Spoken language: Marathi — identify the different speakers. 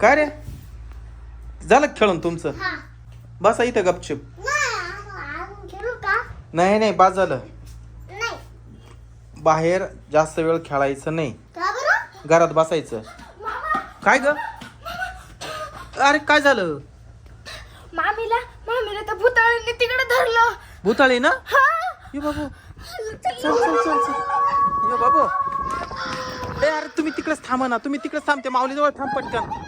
Speaker 1: काय रे? झालं का खेळून तुमचं?
Speaker 2: हा.
Speaker 1: बसा इथं गपचिप.
Speaker 2: नाही अजून खेळू का
Speaker 1: नाही नाही बाद झालं.
Speaker 2: नाही
Speaker 1: बाहेर जास्त वेळ खेळायचं नाही.
Speaker 2: का बरं
Speaker 1: घरात बसायचं. काय ग? अरे काय झालं?
Speaker 2: मामीला मामीला तर भुताळीने तिकडे धरलं.
Speaker 1: भूताळी ना?
Speaker 2: हा.
Speaker 1: ये बाबू. चल चल चल चल. ये बाबू. अरे अरे तुम्ही तिकडेच थांबा ना. तुम्ही तिकडेच थांबते. माऊलीजवळ थांब पटकन.